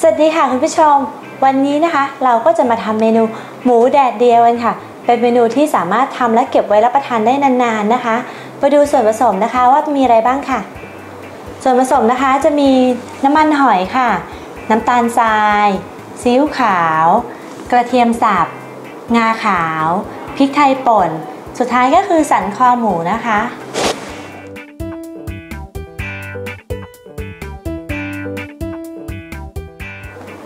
สวัสดีค่ะคุณผู้ชม วันนี้นะคะ เราก็จะมาทำเมนูหมูแดดเดียวกันค่ะ เป็นเมนูที่สามารถทำและเก็บไว้รับประทานได้นานๆนะคะไปดูส่วนผสมนะคะว่ามีอะไรบ้างค่ะ ส่วนผสมนะคะจะมีน้ำมันหอยค่ะ น้ำตาลทรายซีอิ๊วขาว กระเทียมสับ งาขาว พริกไทยป่น สุดท้ายก็คือสันคอหมูนะคะ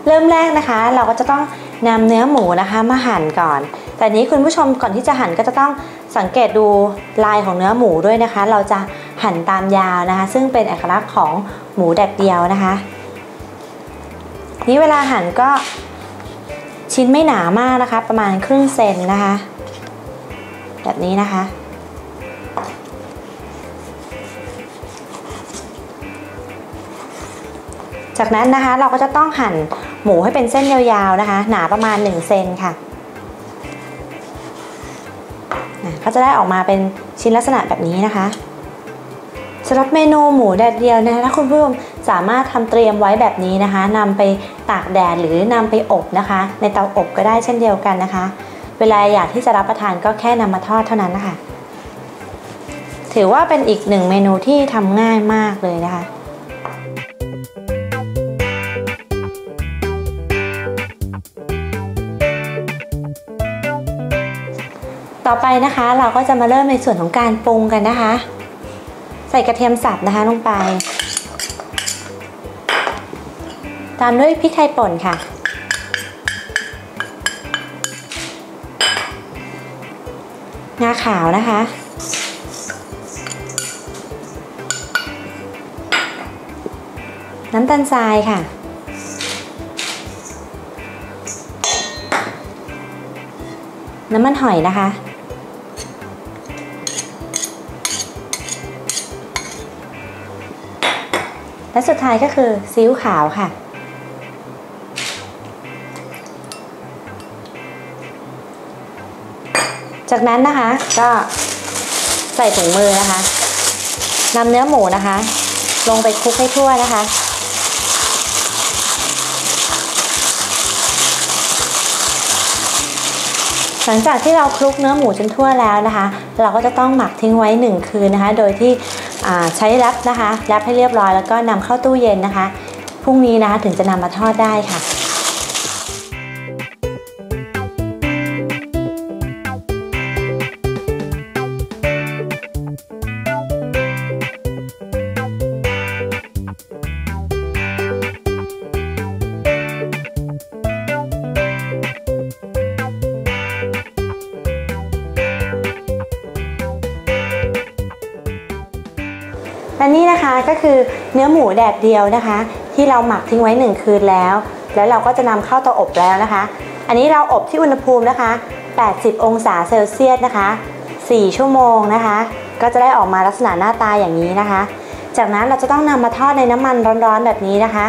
เริ่มแรกนะคะ เราก็จะต้องนำเนื้อหมูนะคะมาหั่นก่อน แต่นี้คุณผู้ชมก่อนที่จะหั่นก็จะต้องสังเกตดูลายของเนื้อหมูด้วยนะคะ เราจะหั่นตามยาวนะคะ ซึ่งเป็นเอกลักษณ์ของหมูแดดเดียวนะคะ นี้เวลาหั่นก็ชิ้นไม่หนามากนะคะ ประมาณครึ่งเซนนะคะ แบบนี้นะคะจากนั้นนะคะเราก็จะต้องหั่น หมูให้เป็นเส้นยาวๆนะคะ หนาประมาณ1เซนค่ะก็จะได้ออกมาเป็นชิ้นลักษณะแบบนี้นะคะสำหรับเมนูหมูแดดเดียวนะคะถ้าคุณผู้ชมสามารถทำเตรียมไว้แบบนี้นะคะนำไปตากแดดหรือนำไปอบนะคะ ในเตาอบก็ได้เช่นเดียวกันนะคะ เวลาอยากที่จะรับประทานก็แค่นำมาทอดเท่านั้นนะคะถือว่าเป็นอีกหนึ่งเมนูที่ทำง่ายมากเลยนะคะ ต่อไปนะคะเราก็จะมาเริ่มในส่วนของการปรุงกันนะคะ ใส่กระเทียมสับนะคะลงไป ตามด้วยพริกไทยป่นค่ะ งาขาวนะคะ น้ำตาลทรายค่ะน้ำมันหอยนะคะ และสุดท้ายก็คือซีอิ๊วขาวค่ะ จากนั้นนะคะก็ใส่ถุงมือนะคะนำเนื้อหมูนะคะ ลงไปคลุกให้ทั่วนะคะหลังจากที่เราคลุกเนื้อหมูจนทั่วแล้วนะคะ เราก็จะต้องหมักทิ้งไว้ 1 คืนนะคะ โดยที่ ใช้แรปนะคะแรปให้เรียบร้อยแล้วก็นำเข้าตู้เย็นนะคะพรุ่งนี้นะคะถึงจะนำมาทอดได้ค่ะ และนี่นะคะก็คือเนื้อหมูแดดเดียวนะคะ ที่เราหมักทิ้งไว้ 1 คืนแล้ว แล้วเราก็จะนำเข้าเตาอบแล้วนะคะ อันนี้เราอบที่อุณหภูมินะคะ 80 องศาเซลเซียสนะคะ 4 ชั่วโมงนะคะ ก็จะได้ออกมาลักษณะหน้าตาอย่างนี้นะคะ จากนั้นเราจะต้องนำมาทอดในน้ำมันร้อนๆแบบนี้นะคะ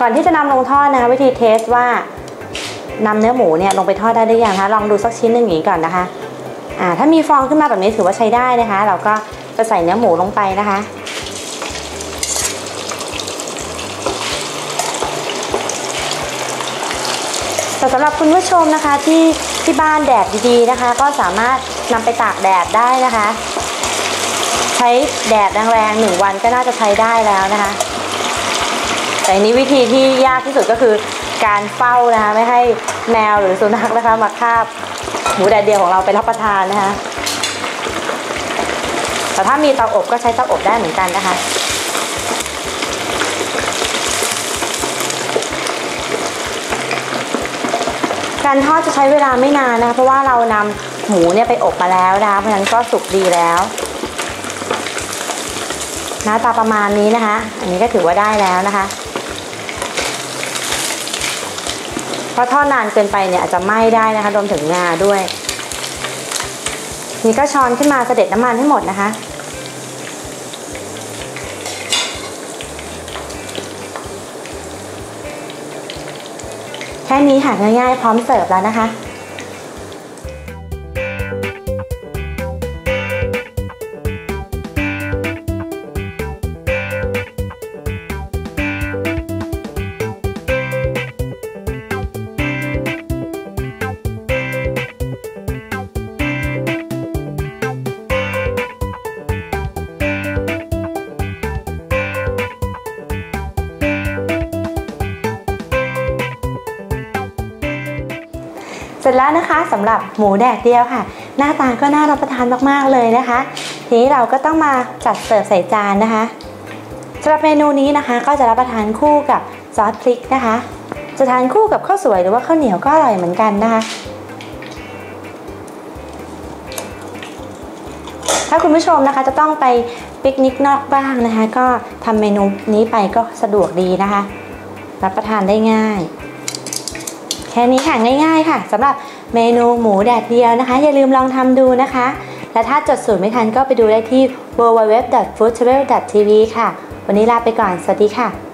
ก่อนที่จะนำลงทอดนะคะวิธีเทสว่านำเนื้อหมูเนี่ยลงไปทอดได้หรือยังคะลองดูสักชิ้นหนึ่งอย่างนี้ก่อนนะคะ ถ้ามีฟองขึ้นมาแบบนี้ถือว่าใช้ได้นะคะ เราก็จะใส่เนื้อหมูลงไปนะคะ แต่สำหรับคุณผู้ชมนะคะที่ที่บ้านแดดดีๆนะคะ ก็สามารถนำไปตากแดดได้นะคะ ใช้แดดแรงๆหนึ่งวันก็น่าจะใช้ได้แล้วนะคะ แต่อันนี้วิธีที่ยากที่สุดก็คือการเฝ้านะคะไม่ให้แมวหรือสุนัขนะคะมาคาบ หมูแดดเดียวของเราไปรับประทานนะคะแต่ถ้ามีเตาอบก็ใช้เตาอบได้เหมือนกันนะคะการทอดจะใช้เวลาไม่นานนะคะเพราะว่าเรานำหมูเนี่ยไปอบมาแล้วนะคะเพราะฉะนั้นก็สุกดีแล้วหน้าตาประมาณนี้นะคะ อันนี้ก็ถือว่าได้แล้วนะคะ เพราะทอดนานเกินไปเนี่ยอาจจะไหม้ได้นะคะรวมถึงงาด้วย นี่ก็ช้อนขึ้นมาเสด็จน้ำมันให้หมดนะคะ แค่นี้ค่ะง่ายๆพร้อมเสิร์ฟแล้วนะคะ สร็จแล้วนะคะสำหรับหมูแดดเดียวค่ะ หน้าตาก็น่ารับประทานมากๆเลยนะคะ ทีนี้เราก็ต้องมาจัดเสิร์ฟใส่จานนะคะสำหรับเมนูนี้นะคะ ก็จะรับประทานคู่กับซอสพริกนะคะ จะทานคู่กับข้าวสวยหรือว่าข้าวเหนียวก็อร่อยเหมือนกันนะคะ ถ้าคุณผู้ชมนะคะจะต้องไปปิกนิกนอกบ้างนะคะ ก็ทำเมนูนี้ไปก็สะดวกดีนะคะ รับประทานได้ง่าย ค่นี้ค่ะง่าย ๆ ค่ะสำหรับเมนูหมูแดดเดียวนะคะ อย่าลืมลองทำดูนะคะ และถ้าจดสูตรไม่ทันก็ไปดูได้ที่ www.foodtravel.tv ค่ะ วันนี้ลาไปก่อน สวัสดีค่ะ